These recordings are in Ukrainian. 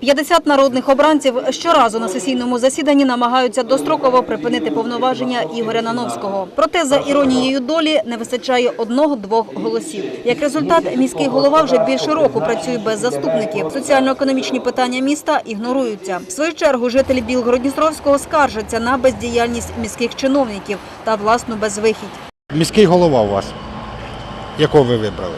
50 народних обранців щоразу на сесійному засіданні намагаються достроково припинити повноваження Ігоря Нановського. Проте, за іронією долі, не вистачає одного-двох голосів. Як результат, міський голова вже більше року працює без заступників. Соціально-економічні питання міста ігноруються. В свою чергу жителі Білгородністровського скаржаться на бездіяльність міських чиновників та власну безвихідь. Міський голова у вас, якого ви вибрали.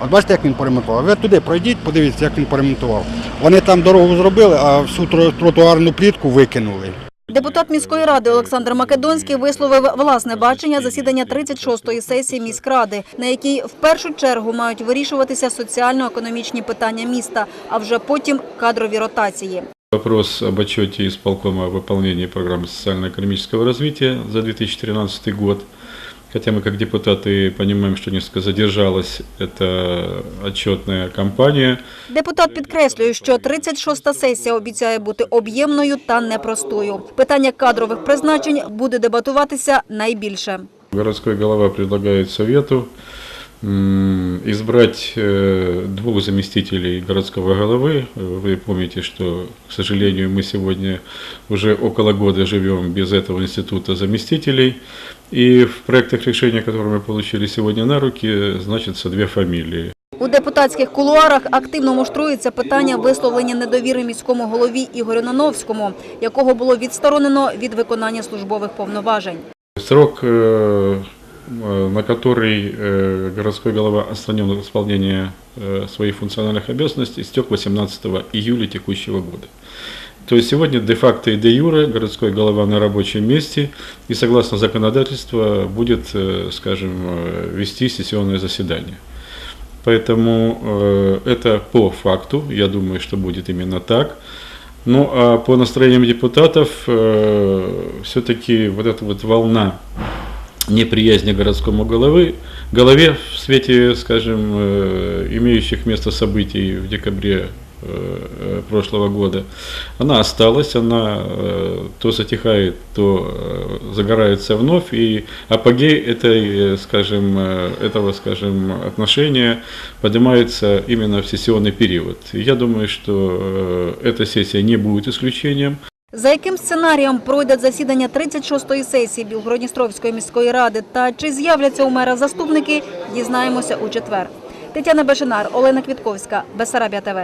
От бачите, як він поремонтував. Ви туди пройдіть, подивіться, як він поремонтував. Вони там дорогу зробили, а всю тро- тротуарну плітку викинули. Депутат міської ради Олександр Македонський висловив власне бачення засідання 36-ї сесії міськради, на якій в першу чергу мають вирішуватися соціально-економічні питання міста, а вже потім кадрові ротації. Вопрос об отчете исполкома о выполнении программы социально-экономического развития за 2013 год. Хотя мы как депутаты понимаем, что несколько задержалась эта отчетная кампания. Депутат підкреслює, що 36-та сесія обіцяє бути об'ємною та непростою. Питання кадрових призначень буде дебатуватися найбільше. Городской голова предлагает Совету м, избрать э, двух заместителей городского головы. Вы помните, что, к сожалению, мы сегодня уже около года живем без этого института заместителей. И в проектах решения, которые мы получили сегодня на руки, значится две фамилии. У депутатських кулуарах активно муштрується питання висловлення недовіри міському голові Ігорю Нановському, якого було відсторонено від виконання службових повноважень. Срок, э, э, на который э, городской голова отстранен от исполнения э, своих функциональных обязанностей, истек 18 июля текущего года. То есть сегодня де-факто и де-юре городской голова на рабочем месте и согласно законодательству будет, э, скажем, э, вести сессионное заседание. Поэтому э, это по факту, я думаю, что будет именно так. Ну а по настроениям депутатов все-таки вот эта вот волна неприязни городскому головы, голове в свете, скажем, э, имеющих место событий в декабре э, э, прошлого года, она осталась, она то затихает, то загорается вновь, и апогей этой, скажем, этого, скажем, отношения поднимается именно в сессионный период. Я думаю, что эта сессия не будет исключением. За яким сценарієм пройде засідання 36-ї сесії Білгородністровської міської ради та чи з'являться у мера заступники, дізнаємося у четвер. Тетяна Бешинар, Олена Квітковська, Бесарабія ТВ.